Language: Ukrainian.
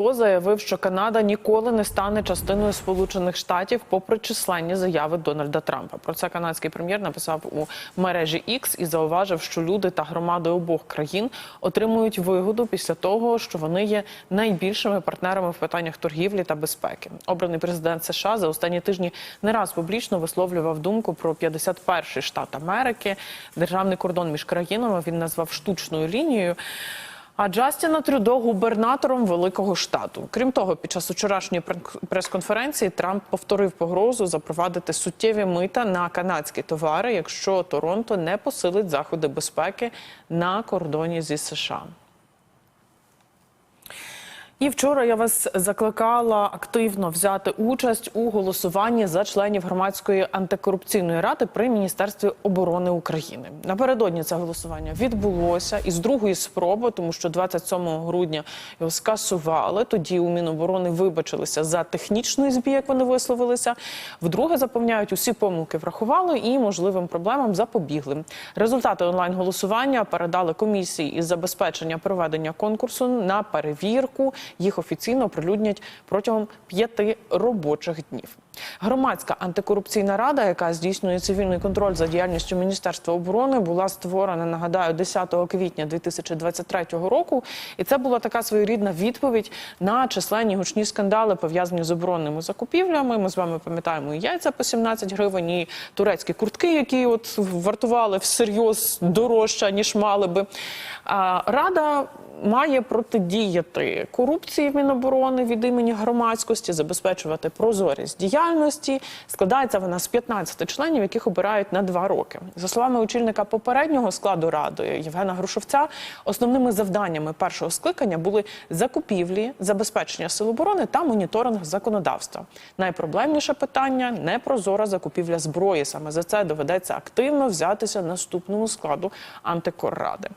Заявив, що Канада ніколи не стане частиною Сполучених Штатів, попри численні заяви Дональда Трампа. Про це канадський прем'єр написав у мережі X і зауважив, що люди та громади обох країн отримують вигоду після того, що вони є найбільшими партнерами в питаннях торгівлі та безпеки. Обраний президент США за останні тижні не раз публічно висловлював думку про 51-й штат Америки. Державний кордон між країнами він назвав штучною лінією. А Джастіна Трюдо губернатором великого штату. Крім того, під час вчорашньої прес-конференції Трамп повторив погрозу запровадити суттєві мита на канадські товари, якщо Торонто не посилить заходи безпеки на кордоні зі США. І вчора я вас закликала активно взяти участь у голосуванні за членів громадської антикорупційної ради при міністерстві оборони України. Напередодні це голосування відбулося із другої спроби, тому що 27 грудня його скасували. Тоді у Міноборони вибачилися за технічний збій, як вони висловилися. Вдруге запевняють, усі помилки врахували і можливим проблемам запобігли. Результати онлайн голосування передали комісії із забезпечення проведення конкурсу на перевірку. Їх офіційно оприлюднять протягом п'яти робочих днів. Громадська антикорупційна рада, яка здійснює цивільний контроль за діяльністю Міністерства оборони, була створена, нагадаю, 10 квітня 2023 року. І це була така своєрідна відповідь на численні гучні скандали, пов'язані з оборонними закупівлями. Ми з вами пам'ятаємо і яйця по 17 гривень, і турецькі куртки, які от вартували всерйоз дорожче, ніж мали би. Рада має протидіяти корупції в Міноборони від імені громадськості, забезпечувати прозорість діяльності. Складається вона з 15 членів, яких обирають на два роки. За словами очільника попереднього складу ради Євгена Грушовця, основними завданнями першого скликання були закупівлі, забезпечення сил оборони та моніторинг законодавства. Найпроблемніше питання непрозора закупівля зброї. Саме за це доведеться активно взятися наступному складу антикорради.